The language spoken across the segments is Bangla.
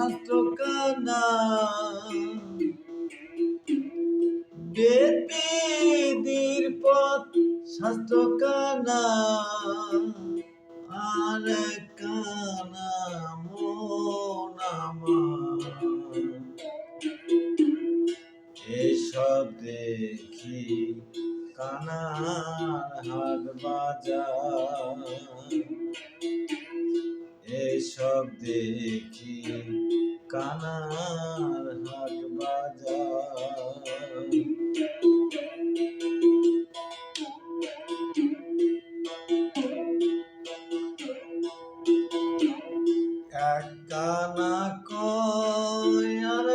শাস্ত্র কানা। বেদির পথ শাস্ত্র কানা। আর কানা মন এসব দেখি কানার হাট বাজার এসব দেখি কানার হাট বাজার।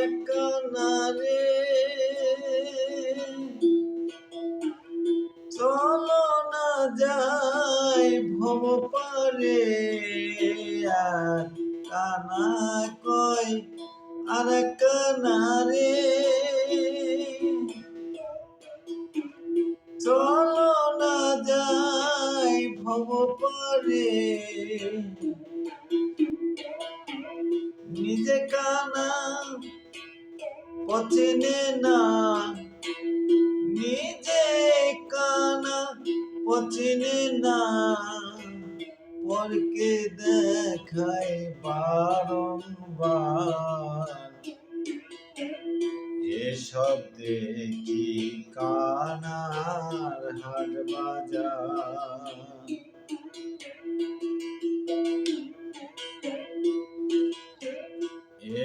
এক কানা রে। চলো না যাই ভব পারে। কানা কয়, আর কানা রে। চলো না যাই ভব পারে নিজে কানা পচেনে না নিজে কানা পচেনে না। পরকে দেখায় বারংবার। এসব দেখি কানার হাট বাজার?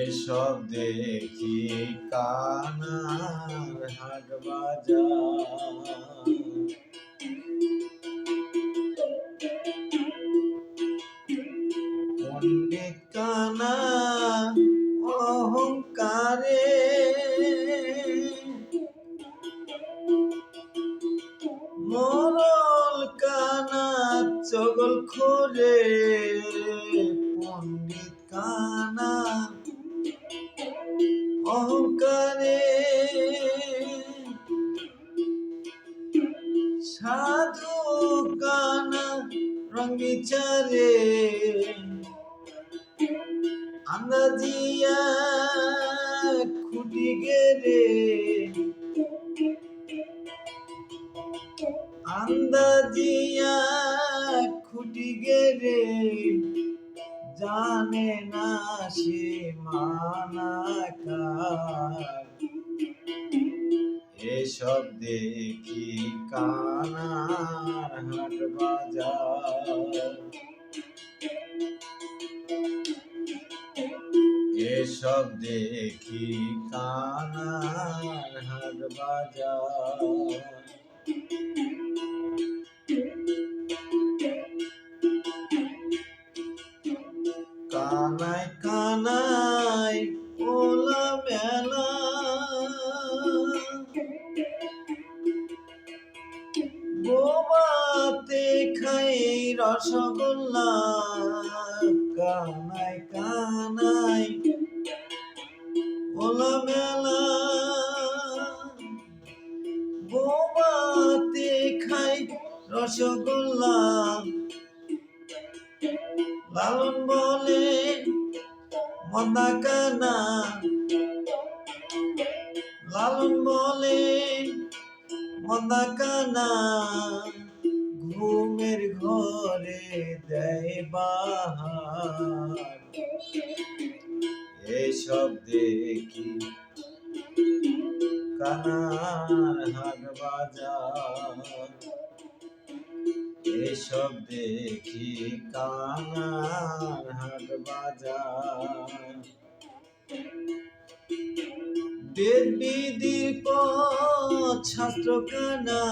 এসব দেখি কানার হাট বাজার? পণ্ডিত কানা অহংকারে। মরল কানা চগল খোরে পণ্ডিত কানা অহংকারে। সাধু কানা রং বিচারে আন্দাজিয়া খুটি গেরে আন্দাজিয়া খুটি গেরে জানে না সে মানাকার এসব দেখি কানার হাট বাজার। এসব দেখি কানার হাট বাজার। কানাই কানাই ওলা মেলা খাই রসগোল্লা কানাই কানাই ওলা মেলা বোবাতে খাই রসগোল্লা। লালন বলে মন্দা কানা লালন বলে মন্দা কানা ঘুমের ঘরে দেয় বাহার। এসব দেখি কানার হাট বাজার। এসব দেখি কানার হাট বাজার। বিধির পথ ছাত্র কানা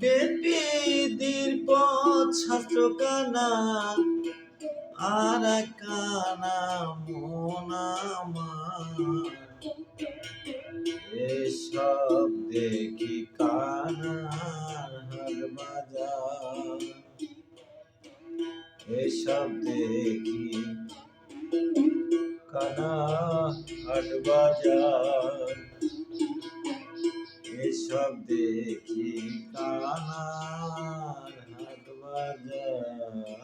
বেদ বিধির পথ ছাত্র কানা আর কানা মন আমার। এসব দেখি কানার হাট বাজার। এসব দেখি কানা হাট বাজার। এসব দেখি কানার হাট বাজার